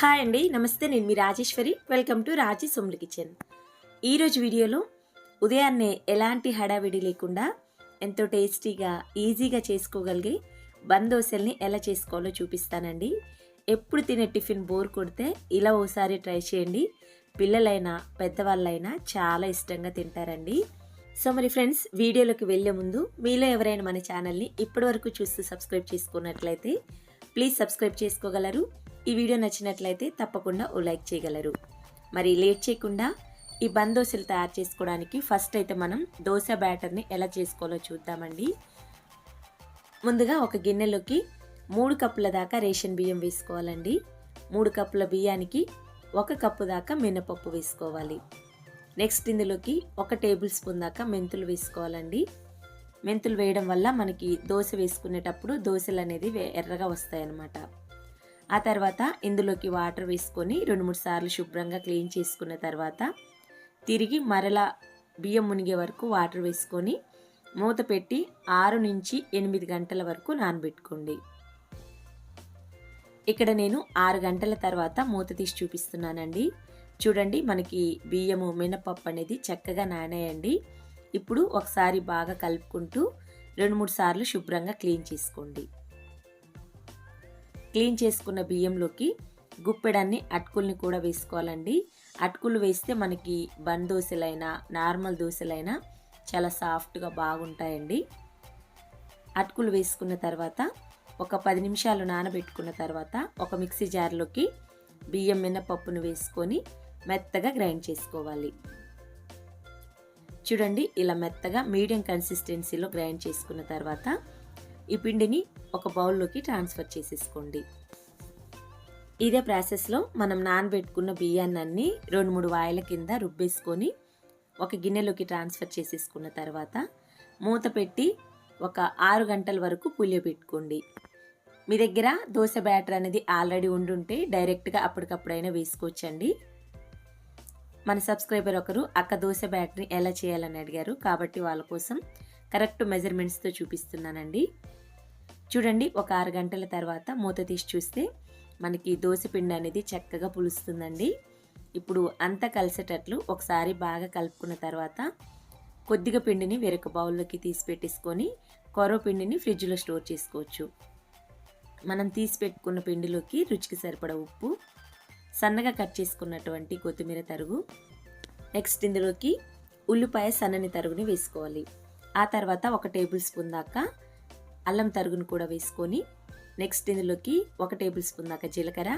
Hi అండి నమస్తే నేను మీ రాజేశ్వరి. వెల్కమ్ టు రాజీ సోమ్ల కిచెన్. ఈరోజు వీడియోలో ఉదయాన్నే ఎలాంటి హడావిడి లేకుండా ఎంతో టేస్టీగా ఈజీగా చేసుకోగలిగే బందోసల్ని ఎలా చేసుకోవాలో చూపిస్తానండి. ఎప్పుడు తినే టిఫిన్ బోర్ కొడితే ఇలా ఓసారి ట్రై చేయండి. పిల్లలైనా పెద్దవాళ్ళైనా చాలా ఇష్టంగా తింటారండి. సో మరి ఫ్రెండ్స్ వీడియోలోకి వెళ్ళే ముందు మీలో ఎవరైనా మన ఛానల్ని ఇప్పటివరకు చూస్తూ సబ్స్క్రైబ్ చేసుకున్నట్లయితే ప్లీజ్ సబ్స్క్రైబ్ చేసుకోగలరు. ఈ వీడియో నచ్చినట్లయితే తప్పకుండా ఓ లైక్ చేయగలరు. మరి లేట్ చేయకుండా ఈ బంద్ దోశలు తయారు చేసుకోవడానికి ఫస్ట్ అయితే మనం దోశ బ్యాటర్ని ఎలా చేసుకోవాలో చూద్దామండి. ముందుగా ఒక గిన్నెలోకి మూడు కప్పుల దాకా రేషన్ బియ్యం వేసుకోవాలండి. మూడు కప్పుల బియ్యానికి ఒక కప్పు దాకా మినపప్పు వేసుకోవాలి. నెక్స్ట్ ఇందులోకి ఒక టేబుల్ స్పూన్ దాకా మెంతులు వేసుకోవాలండి. మెంతులు వేయడం వల్ల మనకి దోశ వేసుకునేటప్పుడు దోశలు అనేది వే- ఎర్రగా వస్తాయన్నమాట. ఆ తర్వాత ఇందులోకి వాటర్ వేసుకొని రెండు మూడు సార్లు శుభ్రంగా క్లీన్ చేసుకున్న తర్వాత తిరిగి మరలా బియ్యం మునిగే వరకు వాటర్ వేసుకొని మూత పెట్టి ఆరు నుంచి ఎనిమిది గంటల వరకు నానబెట్టుకోండి. ఇక్కడ నేను ఆరు గంటల తర్వాత మూత తీసి చూపిస్తున్నానండి. చూడండి మనకి బియ్యము మినపప్పు అనేది చక్కగా నానాయండి. ఇప్పుడు ఒకసారి బాగా కలుపుకుంటూ రెండు మూడు సార్లు శుభ్రంగా క్లీన్ చేసుకోండి. క్లీన్ చేసుకున్న బియ్యంలోకి గుప్పెడన్ని అటుకుల్ని కూడా వేసుకోవాలండి. అటుకులు వేస్తే మనకి బన్ దోశలైనా నార్మల్ దోశలైనా చాలా సాఫ్ట్గా బాగుంటాయండి. అటుకులు వేసుకున్న తర్వాత ఒక పది నిమిషాలు నానబెట్టుకున్న తర్వాత ఒక మిక్సీ జార్లోకి బియ్యం మినపప్పును వేసుకొని మెత్తగా గ్రైండ్ చేసుకోవాలి. చూడండి ఇలా మెత్తగా మీడియం కన్సిస్టెన్సీలో గ్రైండ్ చేసుకున్న తర్వాత ఈ పిండిని ఒక బౌల్లోకి ట్రాన్స్ఫర్ చేసేసుకోండి. ఇదే ప్రాసెస్లో మనం నానబెట్టుకున్న బియ్యాన్ని అన్ని రెండు మూడు వాయిల కింద రుబ్బేసుకొని ఒక గిన్నెలోకి ట్రాన్స్ఫర్ చేసేసుకున్న తర్వాత మూత పెట్టి ఒక ఆరు గంటల వరకు పులియబెట్టుకోండి. మీ దగ్గర దోశ బ్యాటర్ అనేది ఆల్రెడీ ఉండుంటే డైరెక్ట్గా అప్పటికప్పుడైనా వేసుకోవచ్చండి. మన సబ్స్క్రైబర్ ఒకరు అక్క దోశ బ్యాటర్ని ఎలా చేయాలని అడిగారు కాబట్టి వాళ్ళ కోసం కరెక్ట్ మెజర్మెంట్స్తో చూపిస్తున్నానండి. చూడండి ఒక ఆరు గంటల తర్వాత మూత తీసి చూస్తే మనకి దోశపిండి అనేది చక్కగా పులుస్తుందండి. ఇప్పుడు అంతా కలిసేటట్లు ఒకసారి బాగా కలుపుకున్న తర్వాత కొద్దిగా పిండిని వేరొక బౌల్లోకి తీసి పెట్టేసుకొని కొరవ పిండిని ఫ్రిడ్జ్లో స్టోర్ చేసుకోవచ్చు. మనం తీసి పెట్టుకున్న పిండిలోకి రుచికి సరిపడ ఉప్పు సన్నగా కట్ చేసుకున్నటువంటి కొత్తిమీర తరుగు నెక్స్ట్ ఇందులోకి ఉల్లిపాయ సన్నని తరుగుని వేసుకోవాలి. ఆ తర్వాత ఒక టేబుల్ స్పూన్ దాకా అల్లం తరుగును కూడా వేసుకొని నెక్స్ట్ ఇందులోకి ఒక టేబుల్ స్పూన్ దాకా జీలకర్ర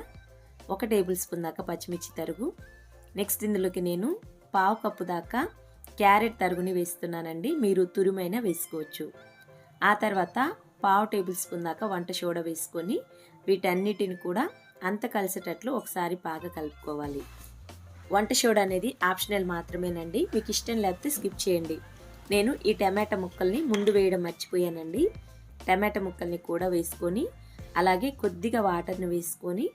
ఒక టేబుల్ స్పూన్ దాకా పచ్చిమిర్చి తరుగు. నెక్స్ట్ ఇందులోకి నేను పావు కప్పు దాకా క్యారెట్ తరుగుని వేస్తున్నానండి. మీరు తురుమైన వేసుకోవచ్చు. ఆ తర్వాత పావు టేబుల్ స్పూన్ దాకా వంట సోడా వేసుకొని వీటన్నిటిని కూడా అంత కలిసేటట్లు ఒకసారి బాగా కలుపుకోవాలి. వంట సోడా అనేది ఆప్షనల్ మాత్రమేనండి. మీకు ఇష్టం లేకపోతే స్కిప్ చేయండి. నేను ఈ టమాటా ముక్కల్ని ముందు వేయడం మర్చిపోయానండి. టమాటా ముక్కల్ని కూడా వేసుకొని అలాగే కొద్దిగా వాటర్ని వేసుకొని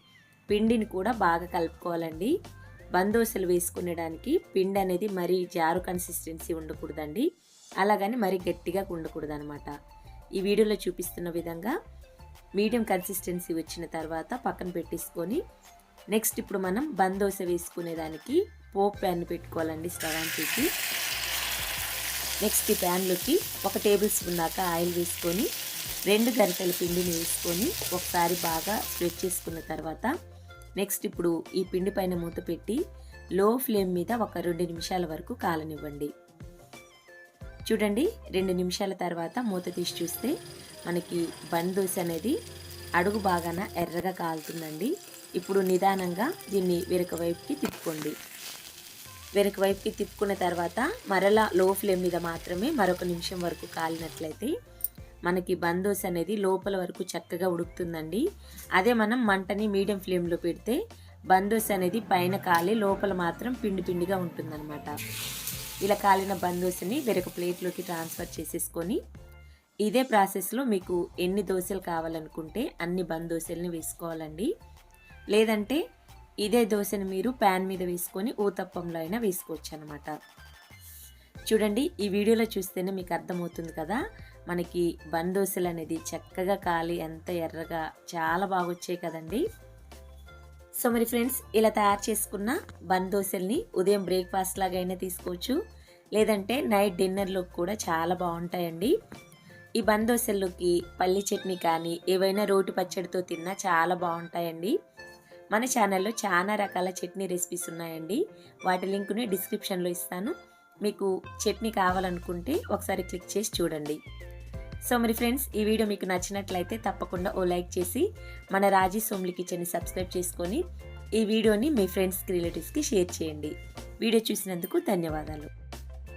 పిండిని కూడా బాగా కలుపుకోవాలండి. బందోసలు వేసుకునేడానికి పిండి అనేది మరీ జారు కన్సిస్టెన్సీ ఉండకూడదండి. అలాగని మరీ గట్టిగా ఉండకూడదు అనమాట ఈ వీడియోలో చూపిస్తున్న విధంగా మీడియం కన్సిస్టెన్సీ వచ్చిన తర్వాత పక్కన పెట్టేసుకొని నెక్స్ట్ ఇప్పుడు మనం బందోస వేసుకునేదానికి పోప్ ప్యాన్ పెట్టుకోవాలండి స్టవ్ ఆన్ చేసి. నెక్స్ట్ ఈ ప్యాన్లోకి ఒక టేబుల్ స్పూన్ దాకా ఆయిల్ వేసుకొని రెండు గరిటెల పిండిని వేసుకొని ఒకసారి బాగా స్ప్రెడ్ చేసుకున్న తర్వాత నెక్స్ట్ ఇప్పుడు ఈ పిండి పైన మూత పెట్టి లో ఫ్లేమ్ మీద ఒక రెండు నిమిషాల వరకు కాలనివ్వండి. చూడండి రెండు నిమిషాల తర్వాత మూత తీసి చూస్తే మనకి బన్ దోశ అనేది అడుగు బాగాన ఎర్రగా కాలుతుందండి. ఇప్పుడు నిదానంగా దీన్ని వెనుక వైపుకి తిప్పుకోండి. వెనుక వైపుకి తిప్పుకున్న తర్వాత మరలా లో ఫ్లేమ్ మీద మాత్రమే మరొక నిమిషం వరకు కాలినట్లయితే మనకి బందోస్ అనేది లోపల వరకు చక్కగా ఉడుకుతుందండి. అదే మనం మంటని మీడియం ఫ్లేమ్లో పెడితే బందోస్ అనేది పైన కాలి లోపల మాత్రం పిండి పిండిగా ఉంటుందన్నమాట. ఇలా కాలిన బందోస్ని వేరొక ప్లేట్లోకి ట్రాన్స్ఫర్ చేసేసుకొని ఇదే ప్రాసెస్లో మీకు ఎన్ని దోశలు కావాలనుకుంటే అన్ని బందోశల్ని వేసుకోవాలండి. లేదంటే ఇదే దోశని మీరు ప్యాన్ మీద వేసుకొని ఊతప్పంలో అయినా వేసుకోవచ్చు అనమాట చూడండి ఈ వీడియోలో చూస్తేనే మీకు అర్థమవుతుంది కదా? మనకి బందోసులు అనేది చక్కగా కాలి ఎంత ఎర్రగా చాలా బాగా వచ్చాయి కదండి. సో మరి ఫ్రెండ్స్ ఇలా తయారు చేసుకున్న బందోసల్ని ఉదయం బ్రేక్ఫాస్ట్ లాగా అయినా తీసుకోవచ్చు. లేదంటే నైట్ డిన్నర్లోకి కూడా చాలా బాగుంటాయండి. ఈ బన్ పల్లి చట్నీ కానీ ఏవైనా రోటి పచ్చడితో తిన్నా చాలా బాగుంటాయండి. మన ఛానల్లో చాలా రకాల చట్నీ రెసిపీస్ ఉన్నాయండి. వాటి లింక్ని డిస్క్రిప్షన్లో ఇస్తాను. మీకు చట్నీ కావాలనుకుంటే ఒకసారి క్లిక్ చేసి చూడండి. సో మరి ఫ్రెండ్స్ ఈ వీడియో మీకు నచ్చినట్లయితే తప్పకుండా ఓ లైక్ చేసి మన రాజీ సోమ్లి కిచెన్ని సబ్స్క్రైబ్ చేసుకొని ఈ వీడియోని మీ ఫ్రెండ్స్కి రిలేటివ్స్కి షేర్ చేయండి. వీడియో చూసినందుకు ధన్యవాదాలు.